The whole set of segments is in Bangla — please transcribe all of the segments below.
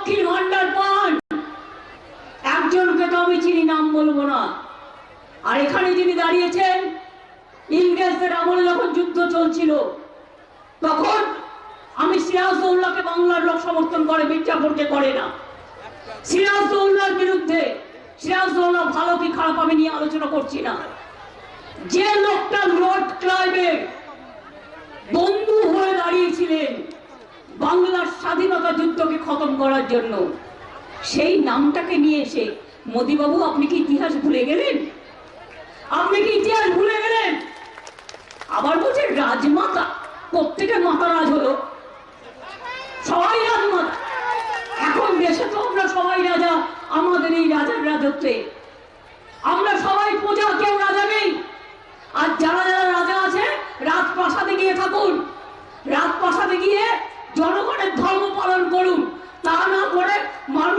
লক্ষ্মীর ভান্ডার পান। একজনকে তো আমি চিনি, নাম বলব না। আর এখানে যিনি দাঁড়িয়েছেন, ইংরেজদের আমলে যখন যুদ্ধ চলছিল, তখন আমি সিরাজদৌল্লাকে বাংলার লোক সমর্থন করে, মির্জাপুরকে করে না। সিরাজদৌল্লার বিরুদ্ধে সিরাজদৌল্লা ভালো কি খারাপ আমি নিয়ে আলোচনা করছি না। যে বাংলার স্বাধীনতা যুদ্ধকে খতম করার জন্য। সেই নামটাকে নিয়ে এসে, মোদিবাবু, আপনি কি ইতিহাস ভুলে গেলেন? আপনি কি ইতিহাস ভুলে গেলেন? আবার বলছে, রাজমাতা। প্রত্যেকের মাতা রাজ হলো। সবাই রাজমাতা। এখন দেশে তো আমরা সবাই রাজা। আমাদের এই রাজার রাজত্বে আমরা সবাই প্রজা কেউ রাজা নেই আর যারা যারা রাজা আছে রাজপ্রাসাদে গিয়ে থাকুন রাজপ্রাসাদে গিয়ে জনগণের ধর্ম পালন করুন তা না করে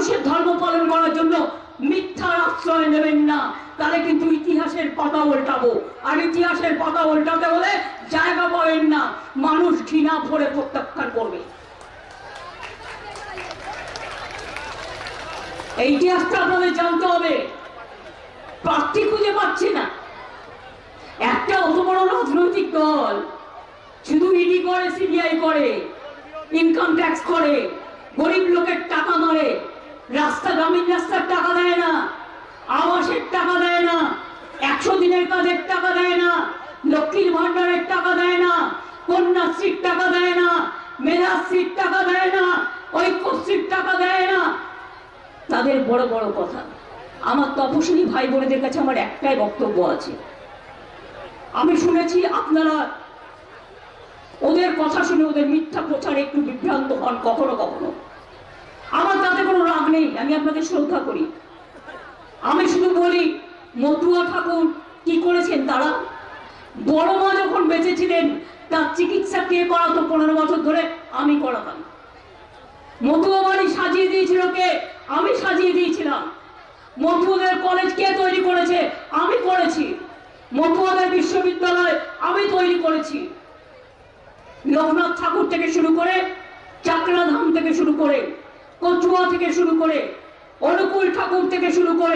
মানুষের ধর্ম পালন করার জন্য মিথ্যার আশ্রয় নেবেন না। তাহলে কিন্তু ইতিহাসের পাতা উল্টাবো। আর ইতিহাসের পাতা উল্টাতে হলে জায়গা পাবেন না। মানুষ ঘৃণা ভরে প্রত্যাখ্যান করবে। ইতিহাসটা আপনাদের জানতে হবে। প্রার্থী খুঁজে পাচ্ছে না। একটা অত বড় রাজনৈতিক দল শুধু ইডি করে, সিবিআই করে ইনকাম ট্যাক্স করে, গরিব লোকের টাকা না আবাসের টাকা দেয় না, একশো দিনের কাজের টাকা দেয় না, লক্ষ্মীর ভান্ডারের টাকা দেয় না, কন্যাশ্রীর টাকা দেয় না মেধাশ্রীর টাকা দেয় না, ঐক্যশ্রীর টাকা দেয় না। তাদের বড় বড় কথা। আমার তপশিলি ভাই বোনেদের কাছে আমার একটাই বক্তব্য আছে। আমি শুনেছি আপনারা ওদের কথা শুনে ওদের মিথ্যা প্রচারে একটু বিভ্রান্ত হন কখনো কখনো। আমার তাতে কোনো রাগ নেই, আমি আপনাদের শ্রদ্ধা করি। আমি শুধু বলি, মতুয়া ঠাকুর, কি করেছেন তারা? বড় মা যখন বেঁচে ছিলেন তার চিকিৎসা কে করাতো পনেরো বছর ধরে? আমি করাতাম। মতুয়া বাড়ি সাজিয়ে দিয়েছিল কে? আমি সাজিয়ে দিয়েছিলাম। মতুয়াদের কলেজ কে তৈরি করেছে? আমি করেছি। মতুয়াদের বিশ্ববিদ্যালয় আমি তৈরি করেছি। লোকনাথ ঠাকুর থেকে শুরু করে চাকরা ধাম থেকে শুরু করে, কচুয়া থেকে শুরু করে, অনুকূল ঠাকুর থেকে শুরু করে